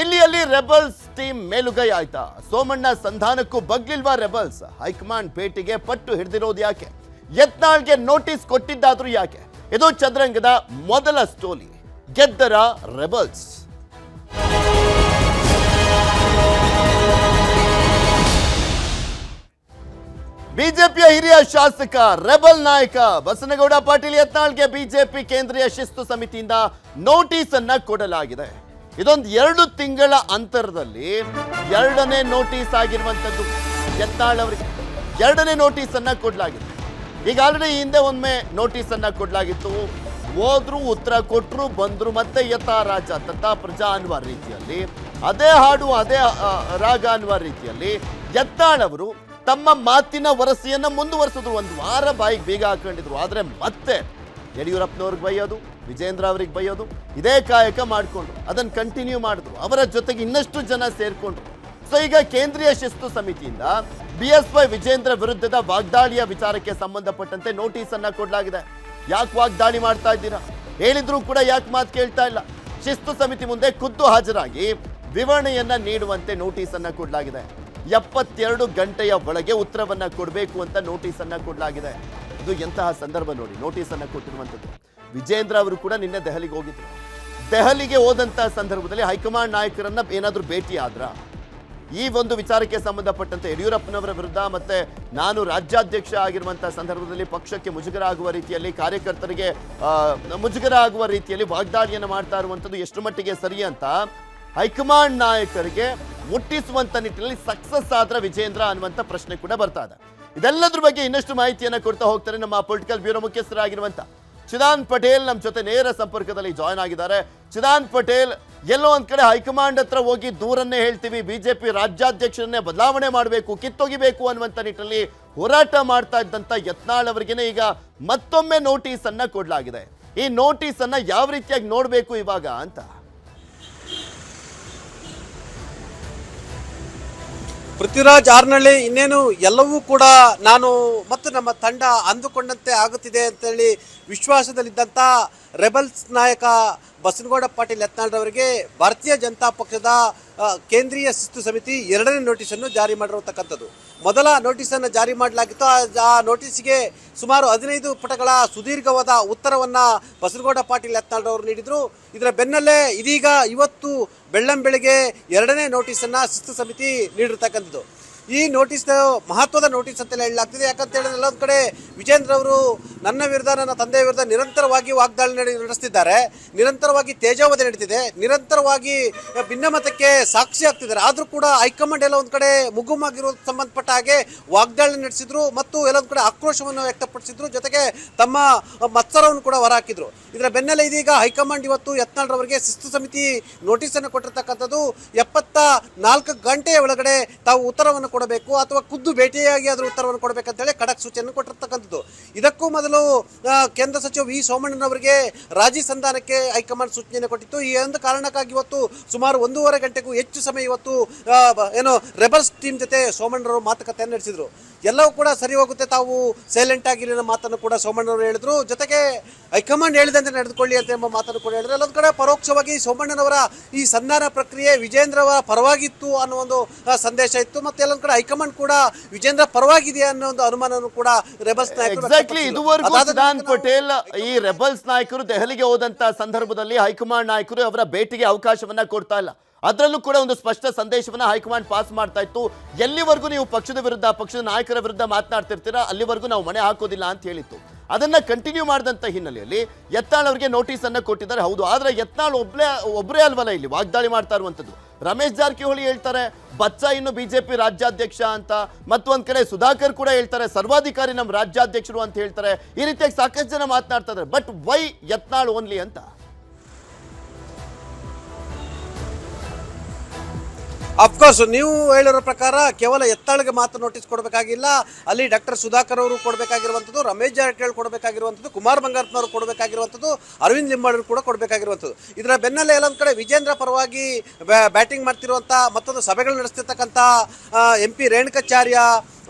ದಿಲ್ಲಿಯಲ್ಲಿ rebels team ಮೇಲುಗೈ ಆಯ್ತಾ? ಸೋಮಣ್ಣ ಸಂಧಾನಕ್ಕೂ ಬಗ್ಲಿಲ್ವಾ ರೆಬಲ್ಸ್? ಹೈಕಮಾಂಡ್ ಭೇಟಿಗೆ ಪಟ್ಟು ಹಿಡಿದಿರೋದು ಯಾಕೆ? ಯತ್ನಾಳ್ಗೆ ನೋಟಿಸ್ ಕೊಟ್ಟಿದ್ದಾದ್ರೂ ಯಾಕೆ? ಇದು ಚದ್ರಂಗದ ಮೊದಲ ಸ್ಟೋರಿ. ಗೆದ್ದರ ರೆಬಲ್ಸ್. ಬಿಜೆಪಿಯ ಹಿರಿಯ ಶಾಸಕ, ರೆಬಲ್ ನಾಯಕ ಬಸನಗೌಡ ಪಾಟೀಲ್ ಯತ್ನಾಳ್ಗೆ ಬಿಜೆಪಿ ಕೇಂದ್ರೀಯ ಶಿಸ್ತು ಸಮಿತಿಯಿಂದ ನೋಟಿಸ್ ಅನ್ನ ಕೊಡಲಾಗಿದೆ. ಇದೊಂದು ಎರಡು ತಿಂಗಳ ಅಂತರದಲ್ಲಿ ಎರಡನೇ ನೋಟಿಸ್ ಆಗಿರುವಂಥದ್ದು ಯತ್ನಾಳ್ ಅವರಿಗೆ ಎರಡನೇ ನೋಟಿಸ್ ಅನ್ನ ಕೊಡಲಾಗಿದೆ ಈಗ ಆಲ್ರೆಡಿ ಹಿಂದೆ ಒಮ್ಮೆ ನೋಟಿಸ್ ಅನ್ನ ಕೊಡಲಾಗಿತ್ತು. ಹೋದ್ರು ಉತ್ತರ ಕೊಟ್ಟರು ಬಂದರು ಮತ್ತೆ ಯಥಾ ರಾಜ ತಥಾ ಪ್ರಜಾ ಅನ್ನುವ ರೀತಿಯಲ್ಲಿ, ಅದೇ ಹಾಡು, ಅದೇ ರಾಗ ಅನ್ನುವ ರೀತಿಯಲ್ಲಿ ಯತ್ನಾಳ್ ಅವರು ತಮ್ಮ ಮಾತಿನ ವರಸೆಯನ್ನ ಮುಂದುವರೆಸಿದ್ರು. ಒಂದು ವಾರ ಬಾಯಿಗೆ ಬೇಗ ಹಾಕೊಂಡಿದ್ರು. ಆದರೆ ಮತ್ತೆ ಯಡಿಯೂರಪ್ಪನವ್ರಿಗೆ ಬೈಯೋದು, ವಿಜೇಂದ್ರ ಅವ್ರಿಗೆ ಬೈಯೋದು, ಇದೇ ಕಾಯಕ ಮಾಡಿಕೊಂಡ್ರು ಅದನ್ನು ಕಂಟಿನ್ಯೂ ಮಾಡಿದ್ರು. ಅವರ ಜೊತೆಗೆ ಇನ್ನಷ್ಟು ಜನ ಸೇರಿಕೊಂಡ್ರು ಸೊ ಈಗ ಕೇಂದ್ರೀಯ ಶಿಸ್ತು ಸಮಿತಿಯಿಂದ ಬಿ ಎಸ್ ವೈ ವಿಜೇಂದ್ರ ವಿರುದ್ಧದ ವಾಗ್ದಾಳಿಯ ವಿಚಾರಕ್ಕೆ ಸಂಬಂಧಪಟ್ಟಂತೆ ನೋಟಿಸ್ ಅನ್ನ ಕೊಡಲಾಗಿದೆ. ಯಾಕೆ ವಾಗ್ದಾಳಿ ಮಾಡ್ತಾ ಇದ್ದೀರಾ? ಹೇಳಿದ್ರು ಕೂಡ ಯಾಕೆ ಮಾತು ಕೇಳ್ತಾ ಇಲ್ಲ? ಶಿಸ್ತು ಸಮಿತಿ ಮುಂದೆ ಖುದ್ದು ಹಾಜರಾಗಿ ವಿವರಣೆಯನ್ನ ನೀಡುವಂತೆ ನೋಟಿಸ್ ಅನ್ನ ಕೊಡಲಾಗಿದೆ. ಎಪ್ಪತ್ತೆರಡು ಗಂಟೆಯ ಒಳಗೆ ಉತ್ತರವನ್ನ ಕೊಡಬೇಕು ಅಂತ ನೋಟಿಸ್ ಅನ್ನ ಕೊಡಲಾಗಿದೆ. ಇದು ಎಂತಹ ಸಂದರ್ಭ ನೋಡಿ ನೋಟಿಸ್ ಅನ್ನ ಕೊಟ್ಟಿರುವಂಥದ್ದು. ವಿಜೇಂದ್ರ ಅವರು ಕೂಡ ನಿನ್ನೆ ದೆಹಲಿಗೆ ಹೋಗಿದ್ರು. ದೆಹಲಿಗೆ ಹೋದಂತ ಸಂದರ್ಭದಲ್ಲಿ ಹೈಕಮಾಂಡ್ ನಾಯಕರನ್ನ ಏನಾದರೂ ಭೇಟಿ ಆದ್ರ? ಈ ಒಂದು ವಿಚಾರಕ್ಕೆ ಸಂಬಂಧಪಟ್ಟಂತೆ ಯಡಿಯೂರಪ್ಪನವರ ವಿರುದ್ಧ ಮತ್ತೆ ನಾನು ರಾಜ್ಯಾಧ್ಯಕ್ಷ ಆಗಿರುವಂತಹ ಸಂದರ್ಭದಲ್ಲಿ ಪಕ್ಷಕ್ಕೆ ಮುಜುಗರ ಆಗುವ ರೀತಿಯಲ್ಲಿ ಕಾರ್ಯಕರ್ತರಿಗೆ ಮುಜುಗರ ಆಗುವ ರೀತಿಯಲ್ಲಿ ವಾಗ್ದಾಳಿಯನ್ನು ಮಾಡ್ತಾ ಇರುವಂಥದ್ದು ಎಷ್ಟು ಮಟ್ಟಿಗೆ ಸರಿ ಅಂತ ಹೈಕಮಾಂಡ್ ನಾಯಕರಿಗೆ ಮುಟ್ಟಿಸುವಂತ ನಿಟ್ಟಿನಲ್ಲಿ ಸಕ್ಸಸ್ ಆದ್ರ ವಿಜೇಂದ್ರ ಅನ್ನುವಂಥ ಪ್ರಶ್ನೆ ಕೂಡ ಬರ್ತಾ ಇದೆ. ಇದೆಲ್ಲದ್ರ ಬಗ್ಗೆ ಇನ್ನಷ್ಟು ಮಾಹಿತಿಯನ್ನು ಕೊಡ್ತಾ ಹೋಗ್ತಾರೆ ನಮ್ಮ ಪೊಲಿಟಿಕಲ್ ಬ್ಯೂರೋ ಮುಖ್ಯಸ್ಥರಾಗಿರುವಂತ ಚಿದಾನ್ ಪಟೇಲ್ ನಮ್ಮ ಜೊತೆ ನೇರ ಸಂಪರ್ಕದಲ್ಲಿ ಜಾಯ್ನ್ ಆಗಿದ್ದಾರೆ. ಚಿದಾನ್ ಪಟೇಲ್ ಎಲ್ಲೋ ಒಂದ್ ಕಡೆ ಹೈಕಮಾಂಡ್ ಹತ್ರ ಹೋಗಿ ದೂರನ್ನೇ ಹೇಳ್ತೀವಿ, ಬಿಜೆಪಿ ರಾಜ್ಯಾಧ್ಯಕ್ಷರನ್ನೇ ಬದಲಾವಣೆ ಮಾಡಬೇಕು, ಕಿತ್ತೊಗಿಬೇಕು ಅನ್ನುವಂಥ ನಿಟ್ಟಿನಲ್ಲಿ ಹೋರಾಟ ಮಾಡ್ತಾ ಇದ್ದಂತ ಯತ್ನಾಳ್ ಅವರಿಗೇನೆ ಈಗ ಮತ್ತೊಮ್ಮೆ ನೋಟಿಸ್ ಅನ್ನ ಕೊಡಲಾಗಿದೆ. ಈ ನೋಟಿಸ್ ಅನ್ನ ಯಾವ ರೀತಿಯಾಗಿ ನೋಡಬೇಕು ಇವಾಗ ಅಂತ? ಪೃಥ್ವಿರಾಜ್ ಆರ್ನಳ್ಳಿ ಇನ್ನೇನು ಎಲ್ಲವೂ ಕೂಡ ನಾನು ಮತ್ತು ನಮ್ಮ ತಂಡ ಅಂದುಕೊಂಡಂತೆ ಆಗುತ್ತಿದೆ ಅಂತೇಳಿ ವಿಶ್ವಾಸದಲ್ಲಿದ್ದಂಥ ರೆಬಲ್ಸ್ ನಾಯಕ ಬಸನಗೌಡ ಪಾಟೀಲ್ ಯತ್ನಾಳ್ರವರಿಗೆ ಭಾರತೀಯ ಜನತಾ ಪಕ್ಷದ ಕೇಂದ್ರೀಯ ಶಿಸ್ತು ಸಮಿತಿ ಎರಡನೇ ನೋಟಿಸನ್ನು ಜಾರಿ ಮಾಡಿರತಕ್ಕಂಥದ್ದು. ಮೊದಲ ನೋಟಿಸನ್ನು ಜಾರಿ ಮಾಡಲಾಗಿತ್ತು. ಆ ನೋಟಿಸ್ಗೆ ಸುಮಾರು ಹದಿನೈದು ಪುಟಗಳ ಸುದೀರ್ಘವಾದ ಉತ್ತರವನ್ನು ಬಸನಗೌಡ ಪಾಟೀಲ್ ಯತ್ನಾಳ್ರವರು ನೀಡಿದರು. ಇದರ ಬೆನ್ನಲ್ಲೇ ಇದೀಗ ಇವತ್ತು ಬೆಳ್ಳಂಬೆಳಗ್ಗೆ ಎರಡನೇ ನೋಟಿಸನ್ನು ಶಿಸ್ತು ಸಮಿತಿ ನೀಡಿರ್ತಕ್ಕಂಥದ್ದು. ಈ ನೋಟಿಸ್ ಮಹತ್ವದ ನೋಟಿಸ್ ಅಂತೆಲ್ಲ ಹೇಳಲಾಗ್ತಿದೆ. ಯಾಕಂತ ಹೇಳಿದ್ರೆ ಎಲ್ಲೊಂದು ಕಡೆ ವಿಜೇಂದ್ರ ಅವರು ನನ್ನ ವಿರುದ್ಧ, ನನ್ನ ತಂದೆಯ ವಿರುದ್ಧ ನಿರಂತರವಾಗಿ ವಾಗ್ದಾಳಿ ನಡೆ, ನಡೆಸ್ತಿದ್ದಾರೆ. ನಿರಂತರವಾಗಿ ತೇಜಾವಧಿ ನಡೀತಿದೆ. ನಿರಂತರವಾಗಿ ಭಿನ್ನಮತಕ್ಕೆ ಸಾಕ್ಷಿ ಆಗ್ತಿದ್ದಾರೆ. ಆದರೂ ಕೂಡ ಹೈಕಮಾಂಡ್ ಎಲ್ಲ ಒಂದು ಕಡೆ ಮುಗುಮಾಗಿರೋ ಸಂಬಂಧಪಟ್ಟ ಹಾಗೆ ವಾಗ್ದಾಳಿ ನಡೆಸಿದ್ರು ಮತ್ತು ಎಲ್ಲೊಂದು ಕಡೆ ಆಕ್ರೋಶವನ್ನು ವ್ಯಕ್ತಪಡಿಸಿದ್ರು. ಜೊತೆಗೆ ತಮ್ಮ ಮತ್ಸರವನ್ನು ಕೂಡ ಹೊರಹಾಕಿದ್ರು. ಇದರ ಬೆನ್ನಲ್ಲೇ ಇದೀಗ ಹೈಕಮಾಂಡ್ ಇವತ್ತು ಯತ್ನಾಳ್ರವರಿಗೆ ಶಿಸ್ತು ಸಮಿತಿ ನೋಟಿಸನ್ನು ಕೊಟ್ಟಿರ್ತಕ್ಕಂಥದ್ದು ಎಪ್ಪತ್ತ ನಾಲ್ಕು ಗಂಟೆಯ ಒಳಗಡೆ ತಾವು ಉತ್ತರವನ್ನು ಕೊಡಬೇಕು ಅಥವಾ ಖುದ್ದು ಭೇಟಿಯಾಗಿ ಅದರ ಉತ್ತರವನ್ನು ಕೊಡಬೇಕಂತೇಳಿ ಖಡಕ್ ಸೂಚನೆ ಕೊಟ್ಟಿರ್ತಕ್ಕಂಥದ್ದು. ಇದಕ್ಕೂ ಮೊದಲು ಕೇಂದ್ರ ಸಚಿವ ವಿ. ಸೋಮಣ್ಣನವರಿಗೆ ರಾಜಿ ಸಂಧಾನಕ್ಕೆ ಹೈಕಮಾಂಡ್ ಸೂಚನೆ ಕೊಟ್ಟಿತ್ತು. ಈ ಒಂದು ಕಾರಣಕ್ಕಾಗಿ ಇವತ್ತು ಸುಮಾರು ಒಂದೂವರೆ ಗಂಟೆಗೂ ಹೆಚ್ಚು ಸಮಯ ಇವತ್ತು ಏನು, ರೆಬಲ್ಸ್ ಟೀಮ್ ಜೊತೆ ಸೋಮಣ್ಣರು ಮಾತುಕತೆಯನ್ನು ನಡೆಸಿದರು. ಎಲ್ಲವೂ ಕೂಡ ಸರಿ ಹೋಗುತ್ತೆ. ತಾವು ಸೈಲೆಂಟ್ ಆಗಿರಿ ಅನ್ನೋ ಮಾತನ್ನು ಕೂಡ ಸೋಮಣ್ಣವರು ಹೇಳಿದ್ರು. ಜೊತೆಗೆ ಹೈಕಮಾಂಡ್ ಹೇಳಿದಂತೆ ನಡೆದುಕೊಳ್ಳಿ ಅಂತ ಎಂಬ ಮಾತನ್ನು ಕೂಡ ಹೇಳಿದ್ರು. ಅಲ್ಲೊಂದು ಕಡೆ ಪರೋಕ್ಷವಾಗಿ ಸೋಮಣ್ಣನವರ ಈ ಸಂಧಾನ ಪ್ರಕ್ರಿಯೆ ವಿಜೇಂದ್ರ ಅವರ ಪರವಾಗಿತ್ತು ಅನ್ನೋ ಒಂದು ಸಂದೇಶ ಇತ್ತು. ಮತ್ತೆ ಕಡೆ ಹೈಕಮಾಂಡ್ ಕೂಡ ವಿಜೇಂದ್ರ ಪರವಾಗಿದೆಯಾ ಅನ್ನೋ ಒಂದು ಅನುಮಾನ ಕೂಡ ರೆಬಲ್ಸ್ ಎಕ್ಸಾಕ್ಟ್ಲಿ. ಇದುವರೆಗೂ ನಾವು- ಪಟೇಲ್ ಈ ರೆಬಲ್ಸ್ ನಾಯಕರು ದೆಹಲಿಗೆ ಹೋದಂತ ಸಂದರ್ಭದಲ್ಲಿ ಹೈಕಮಾಂಡ್ ನಾಯಕರು ಅವರ ಭೇಟಿಗೆ ಅವಕಾಶವನ್ನ ಕೊಡ್ತಾ ಇಲ್ಲ. ಅದರಲ್ಲೂ ಕೂಡ ಒಂದು ಸ್ಪಷ್ಟ ಸಂದೇಶವನ್ನ ಹೈಕಮಾಂಡ್ ಪಾಸ್ ಮಾಡ್ತಾ ಇತ್ತು. ಎಲ್ಲಿವರೆಗೂ ನೀವು ಪಕ್ಷದ ವಿರುದ್ಧ ಪಕ್ಷದ ನಾಯಕರ ವಿರುದ್ಧ ಮಾತನಾಡ್ತಿರ್ತೀರಾ? ಅಲ್ಲಿವರೆಗೂ ನಾವು ಮನೆ ಹಾಕೋದಿಲ್ಲ ಅಂತ ಹೇಳಿತ್ತು. ಅದನ್ನ ಕಂಟಿನ್ಯೂ ಮಾಡಿದಂತ ಹಿನ್ನೆಲೆಯಲ್ಲಿ ಯತ್ನಾಳ್ ಅವರಿಗೆ ನೋಟಿಸ್ ಅನ್ನ ಕೊಟ್ಟಿದ್ದಾರೆ. ಹೌದು, ಆದ್ರೆ ಯತ್ನಾಳ್ ಒಬ್ರೇ ಒಬ್ಬರೇ ಅಲ್ವಲ್ಲ ಇಲ್ಲಿ ವಾಗ್ದಾಳಿ ಮಾಡ್ತಾ ಇರುವಂತದ್ದು. ರಮೇಶ್ ಜಾರಕಿಹೊಳಿ ಹೇಳ್ತಾರೆ, ಬಚ್ಚ ಇನ್ನು ಬಿಜೆಪಿ ರಾಜ್ಯಾಧ್ಯಕ್ಷ ಅಂತ. ಮತ್ತೊಂದ್ ಕಡೆ ಸುಧಾಕರ್ ಕೂಡ ಹೇಳ್ತಾರೆ, ಸರ್ವಾಧಿಕಾರಿ ನಮ್ಮ ರಾಜ್ಯಾಧ್ಯಕ್ಷರು ಅಂತ ಹೇಳ್ತಾರೆ. ಈ ರೀತಿಯಾಗಿ ಸಾಕಷ್ಟು ಜನ ಮಾತನಾಡ್ತಾ ಇದ್ದಾರೆ. ಬಟ್ ವೈ ಯತ್ನಾಳ್ ಓನ್ಲಿ ಅಂತ? ಅಫ್ಕೋರ್ಸ್ ನೀವು ಹೇಳಿರೋ ಪ್ರಕಾರ ಕೇವಲ ಎತ್ತಾಳಿಗೆ ಮಾತ್ರ ನೋಟಿಸ್ ಕೊಡಬೇಕಾಗಿಲ್ಲ. ಅಲ್ಲಿ ಡಾಕ್ಟರ್ ಸುಧಾಕರ್ ಅವರು ಕೊಡಬೇಕಾಗಿರುವಂಥದ್ದು, ರಮೇಶ್ ಜಾರಕಿಹೊಳಿ ಕೊಡಬೇಕಾಗಿರುವಂಥದ್ದು, ಕುಮಾರ್ ಬಂಗಾರಪ್ಪನವರು ಕೊಡಬೇಕಾಗಿರುವಂಥದ್ದು, ಅರವಿಂದ್ ಲಿಂಬಾಳರು ಕೂಡ ಕೊಡಬೇಕಾಗಿರುವಂಥದ್ದು. ಇದರ ಬೆನ್ನಲ್ಲೇ ಎಲ್ಲೊಂದು ಕಡೆ ವಿಜೇಂದ್ರ ಪರವಾಗಿ ಬ್ಯಾಟಿಂಗ್ ಮಾಡ್ತಿರುವಂಥ ಮತ್ತೊಂದು ಸಭೆಗಳು ನಡೆಸ್ತಿರ್ತಕ್ಕಂಥ ಎಂ ಪಿ ರೇಣುಕಾಚಾರ್ಯ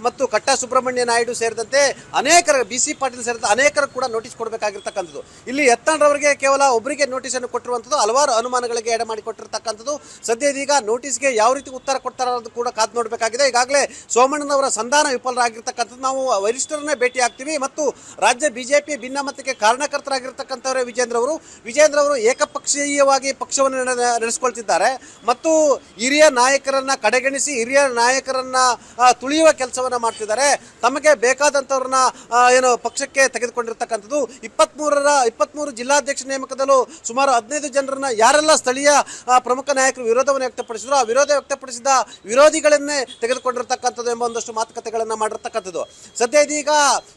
ಮತ್ತು ಕಟ್ಟ ಸುಬ್ರಹ್ಮಣ್ಯ ನಾಯ್ಡು ಸೇರಿದಂತೆ ಅನೇಕರ, ಬಿ ಸಿ ಪಾಟೀಲ್ ಸೇರಿದಂತೆ ಅನೇಕರು ಕೂಡ ನೋಟಿಸ್ ಕೊಡಬೇಕಾಗಿರ್ತಕ್ಕಂಥದ್ದು. ಇಲ್ಲಿ ಎತ್ತಾಂಡ್ರವರಿಗೆ ಕೇವಲ ಒಬ್ಬರಿಗೆ ನೋಟಿಸನ್ನು ಕೊಟ್ಟಿರುವಂಥದ್ದು, ಹಲವಾರು ಅನುಮಾನಗಳಿಗೆ ಎಡೆ ಮಾಡಿಕೊಟ್ಟಿರ್ತಕ್ಕಂಥದ್ದು. ಸದ್ಯ ಇದೀಗ ನೋಟಿಸ್ಗೆ ಯಾವ ರೀತಿ ಉತ್ತರ ಕೊಡ್ತಾರೆ ಅನ್ನೋದು ಕೂಡ ಕಾದು ನೋಡಬೇಕಾಗಿದೆ. ಈಗಾಗಲೇ ಸೋಮಣ್ಣನವರ ಸಂಧಾನ ವಿಫಲರಾಗಿರ್ತಕ್ಕಂಥದ್ದು. ನಾವು ವರಿಷ್ಠರನ್ನೇ ಭೇಟಿ ಆಗ್ತೀವಿ ಮತ್ತು ರಾಜ್ಯ ಬಿಜೆಪಿ ಭಿನ್ನಮತಕ್ಕೆ ಕಾರಣಕರ್ತರಾಗಿರ್ತಕ್ಕಂಥವರೇ ವಿಜೇಂದ್ರ ಅವರು ವಿಜೇಂದ್ರ ಅವರು ಏಕಪಕ್ಷೀಯವಾಗಿ ಪಕ್ಷವನ್ನು ನಡೆಸಿಕೊಳ್ತಿದ್ದಾರೆ ನಡೆಸ್ಕೊಳ್ತಿದ್ದಾರೆ. ಮತ್ತು ಹಿರಿಯ ನಾಯಕರನ್ನ ಕಡೆಗಣಿಸಿ, ಹಿರಿಯ ನಾಯಕರನ್ನ ತುಳಿಯುವ ಕೆಲಸವನ್ನ ಮಾಡ್ತಿದ್ದಾರೆ. ತಮಗೆ ಬೇಕಾದಂಥವ್ರನ್ನ ಏನು ಪಕ್ಷಕ್ಕೆ ತೆಗೆದುಕೊಂಡಿರ್ತಕ್ಕಂಥದ್ದು ಇಪ್ಪತ್ಮೂರರ, ಇಪ್ಪತ್ಮೂರು ಜಿಲ್ಲಾಧ್ಯಕ್ಷ ನೇಮಕದಲ್ಲೂ ಸುಮಾರು ಹದಿನೈದು ಜನರನ್ನ ಯಾರೆಲ್ಲ ಸ್ಥಳೀಯ ಪ್ರಮುಖ ನಾಯಕರು ವಿರೋಧವನ್ನು ವ್ಯಕ್ತಪಡಿಸಿದ್ರು ಆ ವಿರೋಧ ವ್ಯಕ್ತಪಡಿಸಿದ ವಿರೋಧಿಗಳನ್ನೇ ತೆಗೆದುಕೊಂಡಿರ್ತಕ್ಕಂಥದ್ದು ಎಂಬ ಒಂದಷ್ಟು ಮಾತುಕತೆಗಳನ್ನು ಮಾಡಿರ್ತಕ್ಕಂಥದ್ದು. ಸದ್ಯ ಇದೀಗ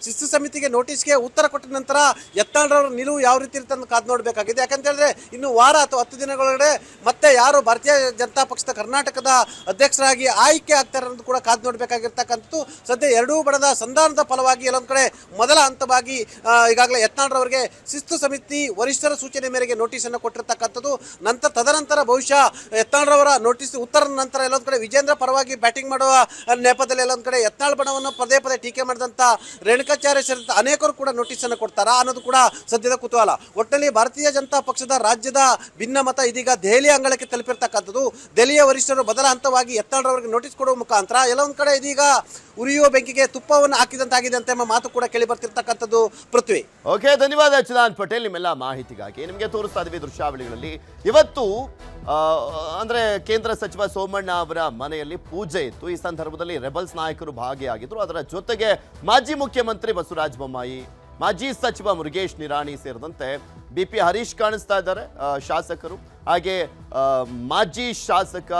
ಶಿಸ್ತು ಸಮಿತಿಗೆ ನೋಟಿಸ್ಗೆ ಉತ್ತರ ಕೊಟ್ಟ ನಂತರ ಯತ್ನಾಳ್ರವ್ರ ನಿಲುವು ಯಾವ ರೀತಿ ಇರುತ್ತೆ ಅಂತ ಕಾದು ನೋಡಬೇಕಾಗಿದೆ. ಯಾಕಂತ ಹೇಳಿದ್ರೆ ಇನ್ನು ವಾರ ಅಥವಾ ಹತ್ತು ದಿನಗಳೊಳಗಡೆ ಮತ್ತೆ ಯಾರು ಭಾರತೀಯ ಜನತಾ ಪಕ್ಷದ ಕರ್ನಾಟಕದ ಅಧ್ಯಕ್ಷರಾಗಿ ಆಯ್ಕೆ ಆಗ್ತಾರೆ ಅನ್ನೋದು ಕೂಡ ಕಾದು ನೋಡಬೇಕಾಗಿರ್ತಕ್ಕಂಥದ್ದು. ಸದ್ಯ ಎರಡೂ ಬಣದ ಸಂಧಾನದ ಫಲವಾಗಿ ಎಲ್ಲೊಂದು ಕಡೆ ಮೊದಲ ಹಂತವಾಗಿ ಈಗಾಗಲೇ ಯತ್ನಾಳ್ರವರಿಗೆ ಶಿಸ್ತು ಸಮಿತಿ ವರಿಷ್ಠರ ಸೂಚನೆ ಮೇರೆಗೆ ನೋಟಿಸ್ ಅನ್ನು ಕೊಟ್ಟಿರ್ತಕ್ಕಂಥದ್ದು. ನಂತರ ತದನಂತರ ಬಹುಶಃ ಯತ್ನಾಳ್ರವರ ನೋಟಿಸ್ ಉತ್ತರದ ನಂತರ ಎಲ್ಲೊಂದು ಕಡೆ ವಿಜೇಂದ್ರ ಪರವಾಗಿ ಬ್ಯಾಟಿಂಗ್ ಮಾಡುವ ನೆಪದಲ್ಲಿ ಎಲ್ಲೊಂದು ಕಡೆ ಯತ್ನಾಳ್ ಬಣವನ್ನು ಪದೇ ಪದೇ ಟೀಕೆ ಮಾಡಿದಂಥ ರೇಣುಕಾಚಾರ್ಯ ಸೇರಿದಂತೆ ಅನೇಕರು ಕೂಡ ನೋಟಿಸ್ ಅನ್ನು ಕೊಡ್ತಾರಾ ಅನ್ನೋದು ಕೂಡ ಸದ್ಯದ ಕುತೂಹಲ. ಒಟ್ಟಲ್ಲಿ ಭಾರತೀಯ ಜನತಾ ಪಕ್ಷದ ರಾಜ್ಯದ ಭಿನ್ನ ಮತ ಇದೀಗ ದೆಹಲಿ ಅಂಗಳಕ್ಕೆ ತಲುಪಿರ್ತಕ್ಕಂಥದ್ದು. ದೆಹಲಿಯ ವರಿಷ್ಠರು ಬದಲ ಹಂತವಾಗಿ ಯತ್ನಾಳ್ರವರಿಗೆ ನೋಟಿಸ್ ಕೊಡುವ ಮುಖಾಂತರ ಎಲ್ಲೊಂದು ಕಡೆ ಇದೀಗ ಉರಿಯುವ ಬೆಂಕಿಗೆ ತುಪ್ಪವನ್ನು ಹಾಕಿದಂತಾಗಿದೆ ಅಂತ ಎಂಬ ಮಾತು ಕೂಡ ಕೇಳಿ ಬರ್ತಿರ್ತಕ್ಕಂಥದ್ದು ಪೃಥ್ವಿ. ಓಕೆ, ಧನ್ಯವಾದ ಚಿದಾನ್ ಪಟೇಲ್. ನಿಮ್ಮೆಲ್ಲ ಮಾಹಿತಿಗಾಗಿ ನಿಮಗೆ ತೋರಿಸ್ತಾ ಇದ್ವಿ ದೃಶ್ಯಾವಳಿಗಳಲ್ಲಿ. ಇವತ್ತು ಅಂದರೆ ಕೇಂದ್ರ ಸಚಿವ ಸೋಮಣ್ಣ ಅವರ ಮನೆಯಲ್ಲಿ ಪೂಜೆ ಇತ್ತು. ಈ ಸಂದರ್ಭದಲ್ಲಿ ರೆಬಲ್ಸ್ ನಾಯಕರು ಭಾಗಿಯಾಗಿದ್ರು. ಅದರ ಜೊತೆಗೆ ಮಾಜಿ ಮುಖ್ಯಮಂತ್ರಿ ಬಸವರಾಜ ಬೊಮ್ಮಾಯಿ, ಮಾಜಿ ಸಚಿವ ಮುರುಗೇಶ್ ನಿರಾಣಿ ಸೇರಿದಂತೆ ಬಿ ಪಿ ಹರೀಶ್ ಕಾಣಿಸ್ತಾ ಇದ್ದಾರೆ ಶಾಸಕರು. ಹಾಗೆ ಮಾಜಿ ಶಾಸಕ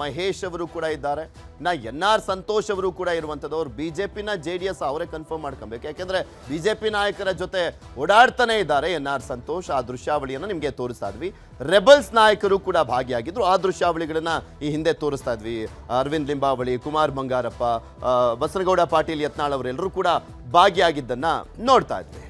ಮಹೇಶ್ ಅವರು ಕೂಡ ಇದ್ದಾರೆ. ನಾ ಎನ್ ಆರ್ ಸಂತೋಷ್ ಅವರು ಕೂಡ ಇರುವಂಥದ್ದು ಅವ್ರು ಬಿ ಜೆ ಪಿನ ಜೆ ಡಿ ಎಸ್ ಅವರೇ ಕನ್ಫರ್ಮ್ ಮಾಡ್ಕೊಬೇಕು. ಯಾಕೆಂದರೆ ಬಿ ಜೆ ಪಿ ನಾಯಕರ ಜೊತೆ ಓಡಾಡ್ತಾನೆ ಇದ್ದಾರೆ ಎನ್ ಆರ್ ಸಂತೋಷ್. ಆ ದೃಶ್ಯಾವಳಿಯನ್ನು ನಿಮಗೆ ತೋರಿಸ್ತಾ ಇದ್ವಿ. ರೆಬಲ್ಸ್ ನಾಯಕರು ಕೂಡ ಭಾಗಿಯಾಗಿದ್ರು. ಆ ದೃಶ್ಯಾವಳಿಗಳನ್ನ ಈ ಹಿಂದೆ ತೋರಿಸ್ತಾ ಇದ್ವಿ. ಅರವಿಂದ್ ಲಿಂಬಾವಳಿ, ಕುಮಾರ್ ಬಂಗಾರಪ್ಪ ಬಸನಗೌಡ ಪಾಟೀಲ್ ಯತ್ನಾಳ್ ಅವರೆಲ್ಲರೂ ಕೂಡ ಭಾಗಿಯಾಗಿದ್ದನ್ನ ನೋಡ್ತಾ ಇದ್ವಿ.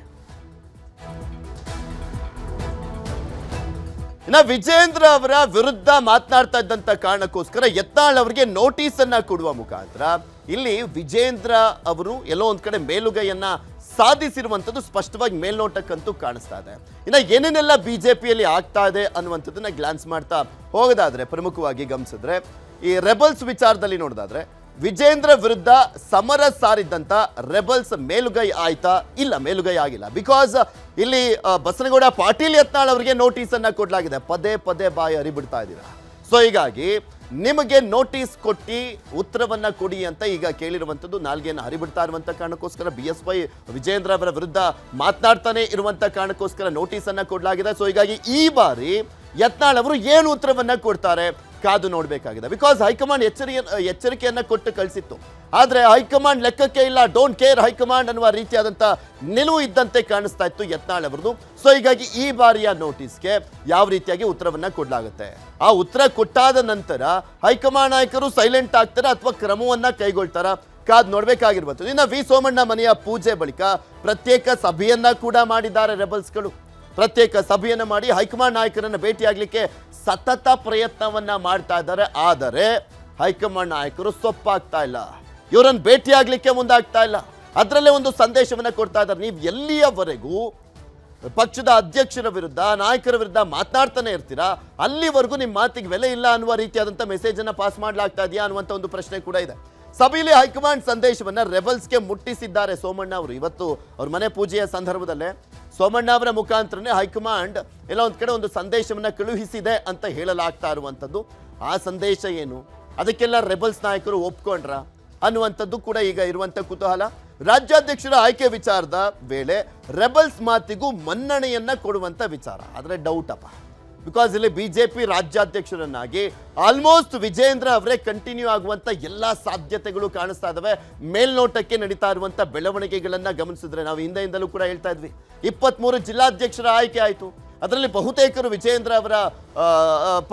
ಇನ್ನ ವಿಜೇಂದ್ರ ಅವರ ವಿರುದ್ಧ ಮಾತನಾಡ್ತಾ ಇದ್ದಂತ ಕಾರಣಕ್ಕೋಸ್ಕರ ಯತ್ನಾಳ್ ಅವರಿಗೆ ನೋಟಿಸ್ ಅನ್ನ ಕೊಡುವ ಮುಖಾಂತರ ಇಲ್ಲಿ ವಿಜೇಂದ್ರ ಅವರು ಎಲ್ಲೋ ಒಂದ್ ಕಡೆ ಮೇಲುಗೈಯನ್ನ ಸಾಧಿಸಿರುವಂಥದ್ದು ಸ್ಪಷ್ಟವಾಗಿ ಮೇಲ್ನೋಟಕ್ಕಂತೂ ಕಾಣಿಸ್ತಾ ಇದೆ. ಇನ್ನ ಏನೇನೆಲ್ಲ ಬಿಜೆಪಿಯಲ್ಲಿ ಆಗ್ತಾ ಇದೆ ಅನ್ನುವಂಥದ್ದನ್ನ ಗ್ಲಾನ್ಸ್ ಮಾಡ್ತಾ ಹೋಗೋದಾದ್ರೆ ಪ್ರಮುಖವಾಗಿ ಗಮನಿಸಿದ್ರೆ ಈ ರೆಬಲ್ಸ್ ವಿಚಾರದಲ್ಲಿ ನೋಡೋದಾದ್ರೆ ವಿಜೇಂದ್ರ ವಿರುದ್ಧ ಸಮರ ಸಾರಿದ್ದಂಥ ರೆಬಲ್ಸ್ ಮೇಲುಗೈ ಆಯ್ತಾ? ಇಲ್ಲ, ಮೇಲುಗೈ ಆಗಿಲ್ಲ. ಬಿಕಾಸ್ ಇಲ್ಲಿ ಬಸನಗೌಡ ಪಾಟೀಲ್ ಯತ್ನಾಳ್ ಅವರಿಗೆ ನೋಟಿಸ್ ಅನ್ನ ಕೊಡಲಾಗಿದೆ. ಪದೇ ಪದೇ ಬಾಯಿ ಹರಿಬಿಡ್ತಾ ಇದ್ದೀರಾ? ಸೊ ಹೀಗಾಗಿ ನಿಮಗೆ ನೋಟಿಸ್ ಕೊಟ್ಟು ಉತ್ತರವನ್ನು ಕೊಡಿ ಅಂತ ಈಗ ಕೇಳಿರುವಂಥದ್ದು. ನಾಲ್ಗೆಯನ್ನು ಹರಿಬಿಡ್ತಾ ಇರುವಂಥ ಕಾರಣಕ್ಕೋಸ್ಕರ ಬಿ ಎಸ್ ವೈ ವಿಜೇಂದ್ರ ಅವರ ವಿರುದ್ಧ ಮಾತನಾಡ್ತಾನೆ ಇರುವಂಥ ಕಾರಣಕ್ಕೋಸ್ಕರ ನೋಟಿಸನ್ನು ಕೊಡಲಾಗಿದೆ. ಸೊ ಹೀಗಾಗಿ ಈ ಬಾರಿ ಯತ್ನಾಳ್ ಅವರು ಏನು ಉತ್ತರವನ್ನು ಕೊಡ್ತಾರೆ? ಕಾದು ನೋಡಬೇಕಾಗಿದೆ. ಬಿಕಾಸ್ ಹೈಕಮಾಂಡ್ ಎಚ್ಚರಿಕೆ ಎಚ್ಚರಿಕೆಯನ್ನು ಕೊಟ್ಟು ಕಳಿಸಿತ್ತು. ಆದರೆ ಹೈಕಮಾಂಡ್ ಲೆಕ್ಕಕ್ಕೆ ಇಲ್ಲ. ಡೋಂಟ್ ಕೇರ್ ಹೈಕಮಾಂಡ್ ಅನ್ನುವ ರೀತಿಯಾದಂಥ ನಿಲುವು ಇದ್ದಂತೆ ಕಾಣಿಸ್ತಾ ಇತ್ತು ಯತ್ನಾಳ್ ಅವರದು ಸೊ ಹೀಗಾಗಿ ಈ ಬಾರಿಯ ನೋಟಿಸ್ಗೆ ಯಾವ ರೀತಿಯಾಗಿ ಉತ್ತರವನ್ನ ಕೊಡಲಾಗುತ್ತೆ? ಆ ಉತ್ತರ ಕೊಟ್ಟಾದ ನಂತರ ಹೈಕಮಾಂಡ್ ನಾಯಕರು ಸೈಲೆಂಟ್ ಆಗ್ತಾರೆ ಅಥವಾ ಕ್ರಮವನ್ನು ಕೈಗೊಳ್ತಾರ? ಕಾದ್ ನೋಡ್ಬೇಕಾಗಿರ್ಬೋದು. ಇನ್ನು ವಿ ಸೋಮಣ್ಣ ಮನೆಯ ಪೂಜೆ ಬಳಿಕ ಪ್ರತ್ಯೇಕ ಸಭೆಯನ್ನ ಕೂಡ ಮಾಡಿದ್ದಾರೆ ರೆಬಲ್ಸ್ಗಳು ಪ್ರತ್ಯೇಕ ಸಭೆಯನ್ನು ಮಾಡಿ ಹೈಕಮಾಂಡ್ ನಾಯಕರನ್ನು ಭೇಟಿಯಾಗಲಿಕ್ಕೆ ಸತತ ಪ್ರಯತ್ನವನ್ನ ಮಾಡ್ತಾ ಇದ್ದಾರೆ. ಆದರೆ ಹೈಕಮಾಂಡ್ ನಾಯಕರು ಸೊಪ್ಪಾಗ್ತಾ ಇಲ್ಲ. ಇವರನ್ನು ಭೇಟಿಯಾಗಲಿಕ್ಕೆ ಮುಂದಾಗ್ತಾ ಇಲ್ಲ. ಅದರಲ್ಲೇ ಒಂದು ಸಂದೇಶವನ್ನ ಕೊಡ್ತಾ ಇದ್ದಾರೆ. ನೀವು ಎಲ್ಲಿಯವರೆಗೂ ಪಕ್ಷದ ಅಧ್ಯಕ್ಷರ ವಿರುದ್ಧ, ನಾಯಕರ ವಿರುದ್ಧ ಮಾತನಾಡ್ತಾನೆ ಇರ್ತೀರಾ? ಅಲ್ಲಿವರೆಗೂ ನಿಮ್ಮ ಮಾತಿಗೆ ಬೆಲೆ ಇಲ್ಲ ಅನ್ನುವ ರೀತಿಯಾದಂಥ ಮೆಸೇಜ್ ಅನ್ನ ಪಾಸ್ ಮಾಡ್ಲಾಗ್ತಾ ಇದೆಯಾ ಅನ್ನುವಂಥ ಒಂದು ಪ್ರಶ್ನೆ ಕೂಡ ಇದೆ. ಸಭೆಯಲ್ಲಿ ಹೈಕಮಾಂಡ್ ಸಂದೇಶವನ್ನ ರೆಬಲ್ಸ್ಗೆ ಮುಟ್ಟಿಸಿದ್ದಾರೆ ಸೋಮಣ್ಣ ಅವರು. ಇವತ್ತು ಅವ್ರ ಮನೆ ಪೂಜೆಯ ಸಂದರ್ಭದಲ್ಲೇ ಸೋಮಣ್ಣ ಅವರ ಮುಖಾಂತರನೇ ಹೈಕಮಾಂಡ್ ಎಲ್ಲ ಒಂದು ಕಡೆ ಒಂದು ಸಂದೇಶವನ್ನು ಕಳುಹಿಸಿದೆ ಅಂತ ಹೇಳಲಾಗ್ತಾ ಇರುವಂಥದ್ದು. ಆ ಸಂದೇಶ ಏನು? ಅದಕ್ಕೆಲ್ಲ ರೆಬಲ್ಸ್ ನಾಯಕರು ಒಪ್ಕೊಂಡ್ರ? ಅನ್ನುವಂಥದ್ದು ಕೂಡ ಈಗ ಇರುವಂಥ ಕುತೂಹಲ. ರಾಜ್ಯಾಧ್ಯಕ್ಷರ ಆಯ್ಕೆ ವಿಚಾರದ ವೇಳೆ ರೆಬಲ್ಸ್ ಮಾತಿಗೂ ಮನ್ನಣೆಯನ್ನ ಕೊಡುವಂತ ವಿಚಾರ. ಆದರೆ ಡೌಟ್ ಅಪ್ಪ. ಬಿಕಾಸ್ ಇಲ್ಲಿ ಬಿ ಜೆ ಪಿ ರಾಜ್ಯಾಧ್ಯಕ್ಷರನ್ನಾಗಿ ಆಲ್ಮೋಸ್ಟ್ ವಿಜೇಂದ್ರ ಅವರೇ ಕಂಟಿನ್ಯೂ ಆಗುವಂತ ಎಲ್ಲ ಸಾಧ್ಯತೆಗಳು ಕಾಣಿಸ್ತಾ ಇದಾವೆ. ಮೇಲ್ನೋಟಕ್ಕೆ ನಡೀತಾ ಇರುವಂತ ಬೆಳವಣಿಗೆಗಳನ್ನ ಗಮನಿಸಿದ್ರೆ ನಾವು ಹಿಂದೆಯಿಂದಲೂ ಕೂಡ ಹೇಳ್ತಾ ಇದ್ವಿ. ಇಪ್ಪತ್ಮೂರು ಜಿಲ್ಲಾಧ್ಯಕ್ಷರ ಆಯ್ಕೆ ಆಯಿತು. ಅದರಲ್ಲಿ ಬಹುತೇಕರು ವಿಜಯೇಂದ್ರ ಅವರ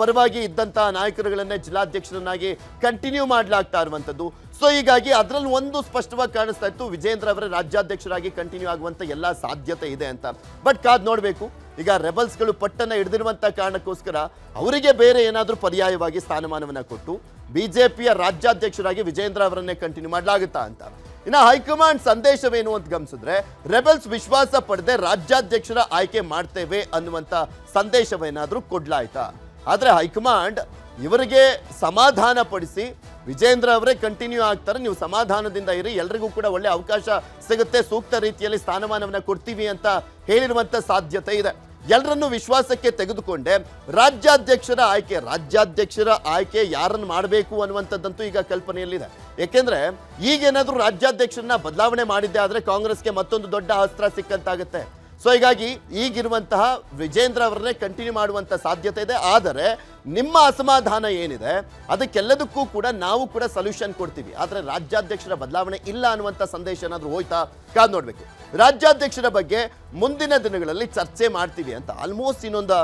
ಪರವಾಗಿ ಇದ್ದಂತಹ ನಾಯಕರುಗಳನ್ನೇ ಜಿಲ್ಲಾಧ್ಯಕ್ಷರನ್ನಾಗಿ ಕಂಟಿನ್ಯೂ ಮಾಡಲಾಗ್ತಾ ಇರುವಂಥದ್ದು. ಸೊ ಹೀಗಾಗಿ ಅದರಲ್ಲಿ ಒಂದು ಸ್ಪಷ್ಟವಾಗಿ ಕಾಣಿಸ್ತಾ ಇತ್ತು ವಿಜೇಂದ್ರ ಅವರ ರಾಜ್ಯಾಧ್ಯಕ್ಷರಾಗಿ ಕಂಟಿನ್ಯೂ ಆಗುವಂಥ ಎಲ್ಲ ಸಾಧ್ಯತೆ ಇದೆ ಅಂತ. ಬಟ್ ಕಾದ್ ನೋಡಬೇಕು, ಈಗ ರೆಬಲ್ಸ್ಗಳು ಪಟ್ಟನ್ನು ಹಿಡಿದಿರುವಂಥ ಕಾರಣಕ್ಕೋಸ್ಕರ ಅವರಿಗೆ ಬೇರೆ ಏನಾದರೂ ಪರ್ಯಾಯವಾಗಿ ಸ್ಥಾನಮಾನವನ್ನ ಕೊಟ್ಟು, ಬಿಜೆಪಿಯ ರಾಜ್ಯಾಧ್ಯಕ್ಷರಾಗಿ ವಿಜೇಂದ್ರ ಅವರನ್ನೇ ಕಂಟಿನ್ಯೂ ಮಾಡಲಾಗುತ್ತಾ ಅಂತ. ಇನ್ನು ಹೈಕಮಾಂಡ್ ಸಂದೇಶವೇನು ಅಂತ ಗಮನಿಸಿದ್ರೆ, ರೆಬಲ್ಸ್ ವಿಶ್ವಾಸ ಪಡೆದೆ ರಾಜ್ಯಾಧ್ಯಕ್ಷರ ಆಯ್ಕೆ ಮಾಡ್ತೇವೆ ಅನ್ನುವಂತ ಸಂದೇಶವೇನಾದರೂ ಕೊಡ್ಲಾಯ್ತಾ? ಆದರೆ ಹೈಕಮಾಂಡ್ ಇವರಿಗೆ ಸಮಾಧಾನ ಪಡಿಸಿ, ವಿಜೇಂದ್ರ ಅವರೇ ಕಂಟಿನ್ಯೂ ಆಗ್ತಾರೆ, ನೀವು ಸಮಾಧಾನದಿಂದ ಇರಿ, ಎಲ್ರಿಗೂ ಕೂಡ ಒಳ್ಳೆ ಅವಕಾಶ ಸಿಗುತ್ತೆ, ಸೂಕ್ತ ರೀತಿಯಲ್ಲಿ ಸ್ಥಾನಮಾನವನ್ನ ಕೊಡ್ತೀವಿ ಅಂತ ಹೇಳಿರುವಂತ ಸಾಧ್ಯತೆ ಇದೆ. ಎಲ್ಲರನ್ನೂ ವಿಶ್ವಾಸಕ್ಕೆ ತೆಗೆದುಕೊಂಡೆ. ರಾಜ್ಯಾಧ್ಯಕ್ಷರ ಆಯ್ಕೆ ರಾಜ್ಯಾಧ್ಯಕ್ಷರ ಆಯ್ಕೆ ಯಾರನ್ನು ಮಾಡಬೇಕು ಅನ್ನುವಂಥದ್ದಂತೂ ಈಗ ಕಲ್ಪನೆಯಲ್ಲಿದೆ. ಏಕೆಂದರೆ ಈಗೇನಾದರೂ ರಾಜ್ಯಾಧ್ಯಕ್ಷರನ್ನ ಬದಲಾವಣೆ ಮಾಡಿದ್ದೆ ಆದರೆ ಕಾಂಗ್ರೆಸ್ಗೆ ಮತ್ತೊಂದು ದೊಡ್ಡ ಅಸ್ತ್ರ ಸಿಕ್ಕಂತಾಗುತ್ತೆ. ಸೊ ಹೀಗಾಗಿ ಈಗಿರುವಂತಹ ವಿಜೇಂದ್ರ ಅವರನ್ನೇ ಕಂಟಿನ್ಯೂ ಮಾಡುವಂತ ಸಾಧ್ಯತೆ ಇದೆ. ಆದರೆ ನಿಮ್ಮ ಅಸಮಾಧಾನ ಏನಿದೆ, ಅದಕ್ಕೆಲ್ಲದಕ್ಕೂ ಕೂಡ ನಾವು ಕೂಡ ಸೊಲ್ಯೂಷನ್ ಕೊಡ್ತೀವಿ. ಆದರೆ ರಾಜ್ಯಾಧ್ಯಕ್ಷರ ಬದಲಾವಣೆ ಇಲ್ಲ ಅನ್ನುವಂಥ ಸಂದೇಶ ಏನಾದರೂ ಹೋಯ್ತಾ? ಕಾದ್ ನೋಡಬೇಕು. ರಾಜ್ಯಾಧ್ಯಕ್ಷರ ಬಗ್ಗೆ ಮುಂದಿನ ದಿನಗಳಲ್ಲಿ ಚರ್ಚೆ ಮಾಡ್ತೀವಿ ಅಂತ. ಆಲ್ಮೋಸ್ಟ್ ಇನ್ನೊಂದು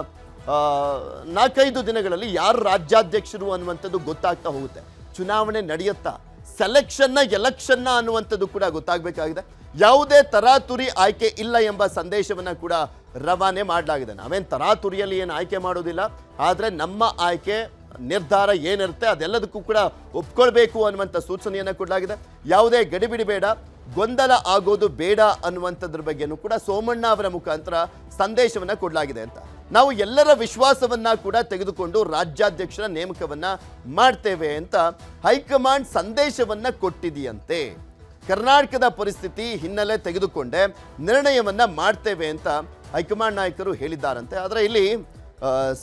ನಾಲ್ಕೈದು ದಿನಗಳಲ್ಲಿ ಯಾರು ರಾಜ್ಯಾಧ್ಯಕ್ಷರು ಅನ್ನುವಂಥದ್ದು ಗೊತ್ತಾಗ್ತಾ ಹೋಗುತ್ತೆ. ಚುನಾವಣೆ ನಡೆಯುತ್ತಾ? ಸೆಲೆಕ್ಷನ್ನ ಎಲೆಕ್ಷನ್ನ ಅನ್ನುವಂಥದ್ದು ಕೂಡ ಗೊತ್ತಾಗಬೇಕಾಗಿದೆ. ಯಾವುದೇ ತರಾತುರಿ ಆಯ್ಕೆ ಇಲ್ಲ ಎಂಬ ಸಂದೇಶವನ್ನ ಕೂಡ ರವಾನೆ ಮಾಡಲಾಗಿದೆ. ನಾವೇನು ತರಾತುರಿಯಲ್ಲಿ ಏನು ಆಯ್ಕೆ ಮಾಡೋದಿಲ್ಲ, ಆದರೆ ನಮ್ಮ ಆಯ್ಕೆ, ನಿರ್ಧಾರ ಏನಿರುತ್ತೆ ಅದೆಲ್ಲದಕ್ಕೂ ಕೂಡ ಒಪ್ಕೊಳ್ಬೇಕು ಅನ್ನುವಂಥ ಸೂಚನೆಯನ್ನು ಕೊಡಲಾಗಿದೆ. ಯಾವುದೇ ಗಡಿಬಿಡಿ ಬೇಡ, ಗೊಂದಲ ಆಗೋದು ಬೇಡ ಅನ್ನುವಂಥದ್ರ ಬಗ್ಗೆನೂ ಕೂಡ ಸೋಮಣ್ಣ ಅವರ ಮುಖಾಂತರ ಸಂದೇಶವನ್ನು ಕೊಡಲಾಗಿದೆ ಅಂತ. ನಾವು ಎಲ್ಲರ ವಿಶ್ವಾಸವನ್ನ ಕೂಡ ತೆಗೆದುಕೊಂಡು ರಾಜ್ಯಾಧ್ಯಕ್ಷರ ನೇಮಕವನ್ನ ಮಾಡ್ತೇವೆ ಅಂತ ಹೈಕಮಾಂಡ್ ಸಂದೇಶವನ್ನ ಕೊಟ್ಟಿದೆಯಂತೆ. ಕರ್ನಾಟಕದ ಪರಿಸ್ಥಿತಿ ಹಿನ್ನೆಲೆ ತೆಗೆದುಕೊಂಡೆ ನಿರ್ಣಯವನ್ನ ಮಾಡ್ತೇವೆ ಅಂತ ಹೈಕಮಾಂಡ್ ನಾಯಕರು ಹೇಳಿದ್ದಾರಂತೆ. ಆದರೆ ಇಲ್ಲಿ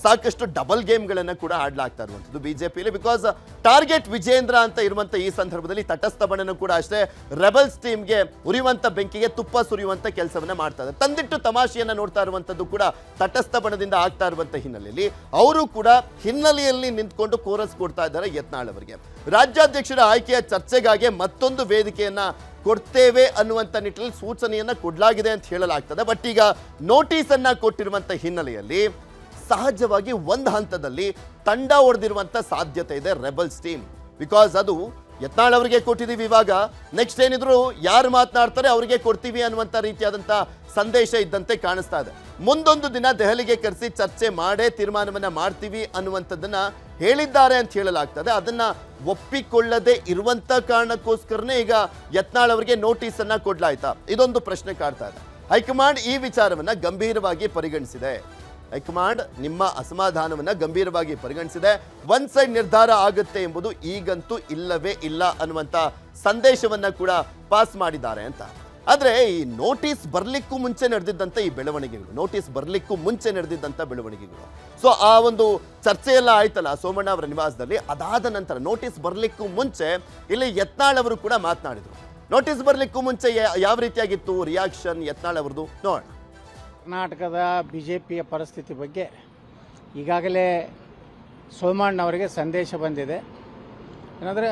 ಸಾಕಷ್ಟು ಡಬಲ್ ಗೇಮ್ಗಳನ್ನು ಕೂಡ ಆಡ್ಲಾಗ್ತಾ ಇರುವಂಥದ್ದು ಬಿ ಜೆ ಪಿಯಲ್ಲಿ ಬಿಕಾಸ್ ಟಾರ್ಗೆಟ್ ವಿಜೇಂದ್ರ ಅಂತ ಇರುವಂಥ ಈ ಸಂದರ್ಭದಲ್ಲಿ ತಟಸ್ಥ ಬಣ್ಣನೂ ಕೂಡ ಅಷ್ಟೇ ರೆಬಲ್ಸ್ ಟೀಮ್ಗೆ ಉರಿಯುವಂಥ ಬೆಂಕಿಗೆ ತುಪ್ಪ ಸುರಿಯುವಂಥ ಕೆಲಸವನ್ನು ಮಾಡ್ತಾ ಇದ್ದಾರೆ. ತಂದಿಟ್ಟು ತಮಾಷೆಯನ್ನು ನೋಡ್ತಾ ಇರುವಂಥದ್ದು ಕೂಡ ತಟಸ್ಥ ಬಣದಿಂದ ಆಗ್ತಾ ಇರುವಂಥ ಹಿನ್ನೆಲೆಯಲ್ಲಿ. ಅವರು ಕೂಡ ಹಿನ್ನೆಲೆಯಲ್ಲಿ ನಿಂತ್ಕೊಂಡು ಕೋರಸ್ ಕೊಡ್ತಾ ಇದ್ದಾರೆ ಯತ್ನಾಳ್ ಅವರಿಗೆ. ರಾಜ್ಯಾಧ್ಯಕ್ಷರ ಆಯ್ಕೆಯ ಚರ್ಚೆಗಾಗಿ ಮತ್ತೊಂದು ವೇದಿಕೆಯನ್ನ ಕೊಡ್ತೇವೆ ಅನ್ನುವಂಥ ನಿಟ್ಟಿನಲ್ಲಿ ಸೂಚನೆಯನ್ನು ಕೊಡಲಾಗಿದೆ ಅಂತ ಹೇಳಲಾಗ್ತದೆ. ಬಟ್ ಈಗ ನೋಟಿಸನ್ನು ಕೊಟ್ಟಿರುವಂಥ ಹಿನ್ನೆಲೆಯಲ್ಲಿ ಸಹಜವಾಗಿ ಒಂದು ಹಂತದಲ್ಲಿ ತಂಡ ಹೊಡೆದಿರುವಂಥ ಸಾಧ್ಯತೆ ಇದೆ ರೆಬಲ್ಸ್ ಟೀಮ್. ಬಿಕಾಸ್ ಅದು ಯತ್ನಾಳ್ ಅವರಿಗೆ ಕೊಟ್ಟಿದ್ದೀವಿ ಇವಾಗ. ನೆಕ್ಸ್ಟ್ ಏನಿದ್ರು ಯಾರು ಮಾತನಾಡ್ತಾರೆ ಅವರಿಗೆ ಕೊಡ್ತೀವಿ ಅನ್ನುವಂಥ ರೀತಿಯಾದಂಥ ಸಂದೇಶ ಇದ್ದಂತೆ ಕಾಣಿಸ್ತಾ ಇದೆ. ಮುಂದೊಂದು ದಿನ ದೆಹಲಿಗೆ ಕರೆಸಿ ಚರ್ಚೆ ಮಾಡೇ ತೀರ್ಮಾನವನ್ನ ಮಾಡ್ತೀವಿ ಅನ್ನುವಂಥದ್ದನ್ನ ಹೇಳಿದ್ದಾರೆ ಅಂತ ಹೇಳಲಾಗ್ತದೆ. ಅದನ್ನ ಒಪ್ಪಿಕೊಳ್ಳದೆ ಇರುವಂತ ಕಾರಣಕ್ಕೋಸ್ಕರನೇ ಈಗ ಯತ್ನಾಳ್ ಅವರಿಗೆ ನೋಟಿಸ್ ಅನ್ನ ಕೊಡ್ಲಾಯ್ತಾ? ಇದೊಂದು ಪ್ರಶ್ನೆ ಕಾಡ್ತಾ ಇದೆ. ಹೈಕಮಾಂಡ್ ಈ ವಿಚಾರವನ್ನ ಗಂಭೀರವಾಗಿ ಪರಿಗಣಿಸಿದೆ. ಹೈಕಮಾಂಡ್ ನಿಮ್ಮ ಅಸಮಾಧಾನವನ್ನು ಗಂಭೀರವಾಗಿ ಪರಿಗಣಿಸಿದೆ. ಒನ್ ಸೈಡ್ ನಿರ್ಧಾರ ಆಗುತ್ತೆ ಎಂಬುದು ಈಗಂತೂ ಇಲ್ಲವೇ ಇಲ್ಲ ಅನ್ನುವಂಥ ಸಂದೇಶವನ್ನು ಕೂಡ ಪಾಸ್ ಮಾಡಿದ್ದಾರೆ ಅಂತ. ಆದರೆ ಈ ನೋಟಿಸ್ ಬರಲಿಕ್ಕೂ ಮುಂಚೆ ನಡೆದಿದ್ದಂಥ ಈ ಬೆಳವಣಿಗೆಗಳು, ನೋಟಿಸ್ ಬರಲಿಕ್ಕೂ ಮುಂಚೆ ನಡೆದಿದ್ದಂಥ ಬೆಳವಣಿಗೆಗಳು. ಸೊ ಆ ಒಂದು ಚರ್ಚೆಯೆಲ್ಲ ಆಯ್ತಲ್ಲ ಸೋಮಣ್ಣ ಅವರ ನಿವಾಸದಲ್ಲಿ. ಅದಾದ ನಂತರ ನೋಟಿಸ್ ಬರಲಿಕ್ಕೂ ಮುಂಚೆ ಇಲ್ಲಿ ಯತ್ನಾಳ್ ಅವರು ಕೂಡ ಮಾತನಾಡಿದರು. ನೋಟಿಸ್ ಬರಲಿಕ್ಕೂ ಮುಂಚೆ ಯಾವ ರೀತಿಯಾಗಿತ್ತು ರಿಯಾಕ್ಷನ್ ಯತ್ನಾಳ್ ಅವರದು ನೋಡೋಣ. ಕರ್ನಾಟಕದ ಬಿ ಜೆ ಪಿಯ ಪರಿಸ್ಥಿತಿ ಬಗ್ಗೆ ಈಗಾಗಲೇ ಸೋಮಣ್ಣವರಿಗೆ ಸಂದೇಶ ಬಂದಿದೆ. ಏನಂದರೆ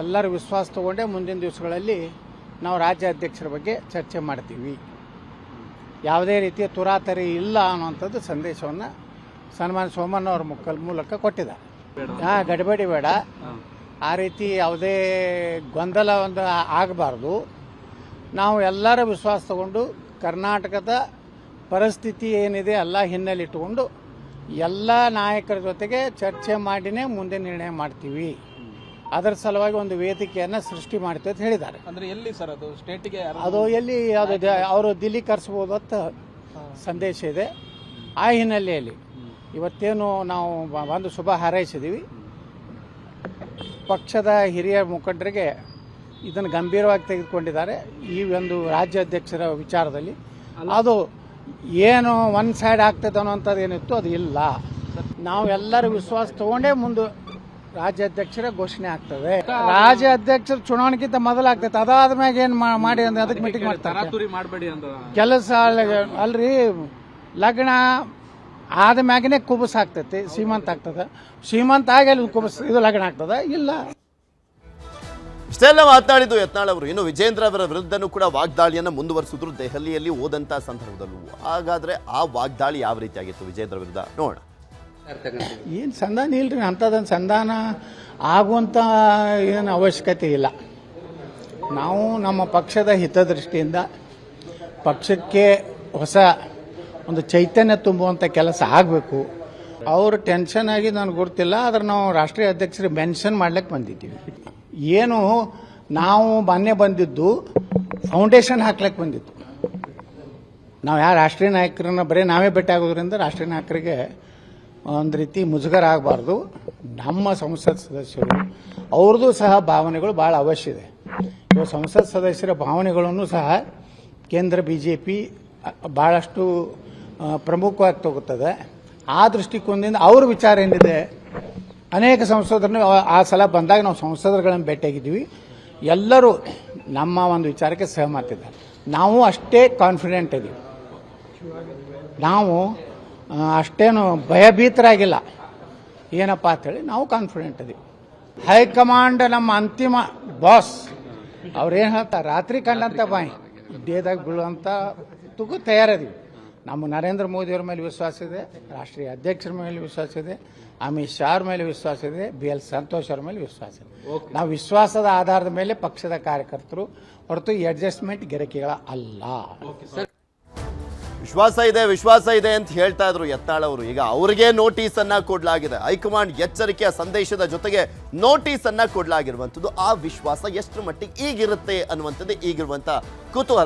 ಎಲ್ಲರ ವಿಶ್ವಾಸ ತಗೊಂಡೆ ಮುಂದಿನ ದಿವಸಗಳಲ್ಲಿ ನಾವು ರಾಜ್ಯಾಧ್ಯಕ್ಷರ ಬಗ್ಗೆ ಚರ್ಚೆ ಮಾಡ್ತೀವಿ. ಯಾವುದೇ ರೀತಿಯ ತುರಾತರಿ ಇಲ್ಲ ಅನ್ನುವಂಥದ್ದು ಸಂದೇಶವನ್ನು ಸನ್ಮಾನ್ ಸೋಮಣ್ಣ ಅವ್ರ ಮುಖ ಮೂಲಕ ಕೊಟ್ಟಿದ್ದಾರೆ. ಹಾಂ, ಗಡಿಬೇಡಿ ಬೇಡ. ಆ ರೀತಿ ಯಾವುದೇ ಗೊಂದಲ ಒಂದು ಆಗಬಾರ್ದು. ನಾವು ಎಲ್ಲರ ವಿಶ್ವಾಸ ತಗೊಂಡು ಕರ್ನಾಟಕದ ಪರಿಸ್ಥಿತಿ ಏನಿದೆ ಎಲ್ಲ ಹಿನ್ನೆಲೆ ಇಟ್ಟುಕೊಂಡು ಎಲ್ಲ ನಾಯಕರ ಜೊತೆಗೆ ಚರ್ಚೆ ಮಾಡಿನೇ ಮುಂದೆ ನಿರ್ಣಯ ಮಾಡ್ತೀವಿ. ಅದರ ಸಲುವಾಗಿ ಒಂದು ವೇದಿಕೆಯನ್ನು ಸೃಷ್ಟಿ ಮಾಡ್ತೀವಿ ಅಂತ ಹೇಳಿದ್ದಾರೆ. ಅಂದ್ರೆ ಎಲ್ಲಿ ಸರ್ ಅದು? ಸ್ಟೇಟಿಗೆ ಅದು ಎಲ್ಲಿ ಅದು ಅವರು ದಿಲ್ಲಿ ಕರೆಸ್ಬೋದು ಅಂತ ಸಂದೇಶ ಇದೆ. ಆ ಹಿನ್ನೆಲೆಯಲ್ಲಿ ಇವತ್ತೇನು ನಾವು ಒಂದು ಶುಭ ಹಾರೈಸಿದ್ದೀವಿ ಪಕ್ಷದ ಹಿರಿಯ ಮುಖಂಡರಿಗೆ ಇದನ್ನು ಗಂಭೀರವಾಗಿ ತೆಗೆದುಕೊಂಡಿದ್ದಾರೆ. ಈ ಒಂದು ರಾಜ್ಯಾಧ್ಯಕ್ಷರ ವಿಚಾರದಲ್ಲಿ ಅದು ಏನು ಒನ್ ಸೈಡ್ ಆಗ್ತದೆ ಅನ್ನೋಂಥದ್ದು ಏನಿತ್ತು ಅದು ಇಲ್ಲ. ನಾವು ಎಲ್ಲರೂ ವಿಶ್ವಾಸ ತಗೊಂಡೇ ಮುಂದೆ ರಾಜ್ಯಾಧ್ಯಕ್ಷರ ಘೋಷಣೆ ಆಗ್ತದೆ. ರಾಜ್ಯಾಧ್ಯಕ್ಷರ ಚುನಾವಣೆಗಿಂತ ಮೊದಲಾಗ್ತೈತೆ. ಅದಾದ ಮ್ಯಾಗ ಏನು ಮಾಡಿ ಅಂದ್ರೆ ಅದಕ್ಕೆ ಮೀಟಿಂಗ್ ಮಾಡ್ತಾರೆ. ಕೆಲಸ ಅಲ್ಲ- ಅಲ್ರಿ ಲಗ್ನ ಆದ ಮ್ಯಾಗನೇ ಕುಬಸ್ ಆಗ್ತೈತಿ ಸೀಮಂತ ಆಗ್ತದೆ. ಸೀಮಂತ ಆಗಿ ಅಲ್ಲಿ ಕುಬಸ್ ಇದು ಲಗ್ನ ಆಗ್ತದ? ಇಲ್ಲ. ಇಷ್ಟೆಲ್ಲ ಮಾತನಾಡಿದ್ದು ಯತ್ನಾಳ್ ಅವರು. ಇನ್ನು ವಿಜೇಂದ್ರ ಅವರ ವಿರುದ್ಧನೂ ಕೂಡ ವಾಗ್ದಾಳಿಯನ್ನು ಮುಂದುವರಿಸಿದ್ರು ದೆಹಲಿಯಲ್ಲಿ ಹೋದಂಥ ಸಂದರ್ಭದಲ್ಲೂ. ಹಾಗಾದ್ರೆ ಆ ವಾಗ್ದಾಳಿ ಯಾವ ರೀತಿಯಾಗಿತ್ತು ವಿಜೇಂದ್ರ ವಿರುದ್ಧ? ನೋಡೋಣ. ಏನು ಸಂಧಾನ ಇಲ್ರಿ, ಅಂಥದ್ದೊಂದು ಸಂಧಾನ ಆಗುವಂಥ ಏನು ಅವಶ್ಯಕತೆ ಇಲ್ಲ. ನಾವು ನಮ್ಮ ಪಕ್ಷದ ಹಿತದೃಷ್ಟಿಯಿಂದ ಪಕ್ಷಕ್ಕೆ ಹೊಸ ಒಂದು ಚೈತನ್ಯ ತುಂಬುವಂಥ ಕೆಲಸ ಆಗಬೇಕು. ಅವರು ಟೆನ್ಷನ್ ಆಗಿ ನನಗೆ ಗೊತ್ತಿಲ್ಲ, ಆದ್ರೆ ನಾವು ರಾಷ್ಟ್ರೀಯ ಅಧ್ಯಕ್ಷರಿಗೆ ಮೆನ್ಷನ್ ಮಾಡ್ಲಿಕ್ಕೆ ಬಂದಿದ್ದೀವಿ. ಏನು ನಾವು ಮೊನ್ನೆ ಬಂದಿದ್ದು ಫೌಂಡೇಶನ್ ಹಾಕ್ಲಿಕ್ಕೆ ಬಂದಿದ್ದು ನಾವು ಯಾವ ರಾಷ್ಟ್ರೀಯ ನಾಯಕರನ್ನ ಬರೀ ನಾವೇ ಭೇಟಿ ಆಗೋದ್ರಿಂದ ರಾಷ್ಟ್ರೀಯ ನಾಯಕರಿಗೆ ಒಂದು ರೀತಿ ಮುಜುಗರ ಆಗಬಾರ್ದು. ನಮ್ಮ ಸಂಸತ್ ಸದಸ್ಯರು ಅವ್ರದ್ದು ಸಹ ಭಾವನೆಗಳು ಭಾಳ ಅವಶ್ಯ ಇದೆ. ಇವಾಗ ಸಂಸತ್ ಸದಸ್ಯರ ಭಾವನೆಗಳನ್ನು ಸಹ ಕೇಂದ್ರ ಬಿ ಜೆ ಪಿ ಭಾಳಷ್ಟು ಪ್ರಮುಖವಾಗಿ ತಗೋತದೆ. ಆ ದೃಷ್ಟಿಕೋನದಿಂದ ಅವ್ರ ವಿಚಾರ ಏನಿದೆ ಅನೇಕ ಸಂಸದರನ್ನು ಆ- ಸಲ ಬಂದಾಗ ನಾವು ಸಂಸದರುಗಳನ್ನು ಭೇಟಿಯಾಗಿದ್ದೀವಿ. ಎಲ್ಲರೂ ನಮ್ಮ ಒಂದು ವಿಚಾರಕ್ಕೆ ಸಹಮತಿದ್ದಾರೆ ನಾವು ಅಷ್ಟೇ ಕಾನ್ಫಿಡೆಂಟ್ ಇದ್ದೀವಿ ನಾವು ಅಷ್ಟೇನು ಭಯಭೀತರಾಗಿಲ್ಲ. ಏನಪ್ಪ ಅಂತೇಳಿ ನಾವು ಕಾನ್ಫಿಡೆಂಟ್ ಇದೀವಿ. ಹೈಕಮಾಂಡ್ ನಮ್ಮ ಅಂತಿಮ ಬಾಸ್ ಅವ್ರೇನು ಹೇಳ್ತಾರೆ? ರಾತ್ರಿ ಕಂಡಂತ ಬಾಯಿ. ಡೇದಾಗ ಬೀಳುವಂಥ ತುಗು ತಯಾರದೀವಿ ನಮ್ಮ ನರೇಂದ್ರ ಮೋದಿಯವ್ರ ಮೇಲೆ ವಿಶ್ವಾಸ ಇದೆ ರಾಷ್ಟ್ರೀಯ ಅಧ್ಯಕ್ಷರ ಮೇಲೆ ವಿಶ್ವಾಸ ಇದೆ ಅಮಿತ್ ಶಾ ಅವ್ರ ಮೇಲೆ ವಿಶ್ವಾಸ ಇದೆ ಬಿ ಎಲ್ ಸಂತೋಷ್ ಅವ್ರ ಮೇಲೆ ವಿಶ್ವಾಸ ಇದೆ. ನಾವು ವಿಶ್ವಾಸದ ಆಧಾರದ ಮೇಲೆ ಪಕ್ಷದ ಕಾರ್ಯಕರ್ತರು ಹೊರತು ಅಡ್ಜಸ್ಟ್ಮೆಂಟ್ ಗೆರಕೆಗಳ ಅಲ್ಲ. ವಿಶ್ವಾಸ ಇದೆ ವಿಶ್ವಾಸ ಇದೆ ಅಂತ ಹೇಳ್ತಾ ಇದ್ರು ಯತ್ನಾಳ್ ಅವರು. ಈಗ ಅವರಿಗೆ ನೋಟಿಸ್ ಅನ್ನ ಕೊಡ್ಲಾಗಿದೆ. ಹೈಕಮಾಂಡ್ ಎಚ್ಚರಿಕೆಯ ಸಂದೇಶದ ಜೊತೆಗೆ ನೋಟಿಸ್ ಅನ್ನ ಕೊಡ್ಲಾಗಿರುವಂತದ್ದು ಆ ವಿಶ್ವಾಸ ಎಷ್ಟು ಮಟ್ಟಿಗೆ ಈಗಿರುತ್ತೆ ಅನ್ನುವಂಥದ್ದು ಈಗಿರುವಂತ ಕುತೂಹಲ.